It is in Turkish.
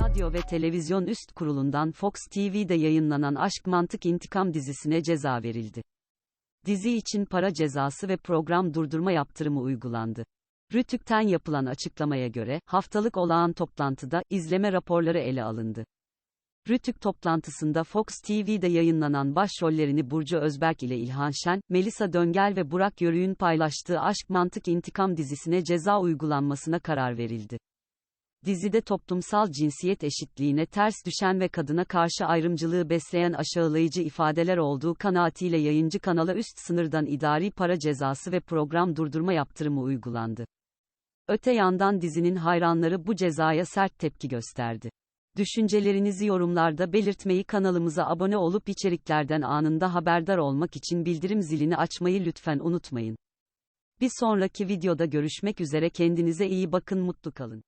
Radyo ve Televizyon Üst Kurulu'ndan Fox TV'de yayınlanan Aşk Mantık İntikam dizisine ceza verildi. Dizi için para cezası ve program durdurma yaptırımı uygulandı. Rütük'ten yapılan açıklamaya göre, haftalık olağan toplantıda, izleme raporları ele alındı. Rütük toplantısında Fox TV'de yayınlanan başrollerini Burcu Özberk ile İlhan Şen, Melisa Döngel ve Burak Yörük'ün paylaştığı Aşk Mantık İntikam dizisine ceza uygulanmasına karar verildi. Dizide toplumsal cinsiyet eşitliğine ters düşen ve kadına karşı ayrımcılığı besleyen aşağılayıcı ifadeler olduğu kanaatiyle yayıncı kanala üst sınırdan idari para cezası ve program durdurma yaptırımı uygulandı. Öte yandan dizinin hayranları bu cezaya sert tepki gösterdi. Düşüncelerinizi yorumlarda belirtmeyi kanalımıza abone olup içeriklerden anında haberdar olmak için bildirim zilini açmayı lütfen unutmayın. Bir sonraki videoda görüşmek üzere kendinize iyi bakın mutlu kalın.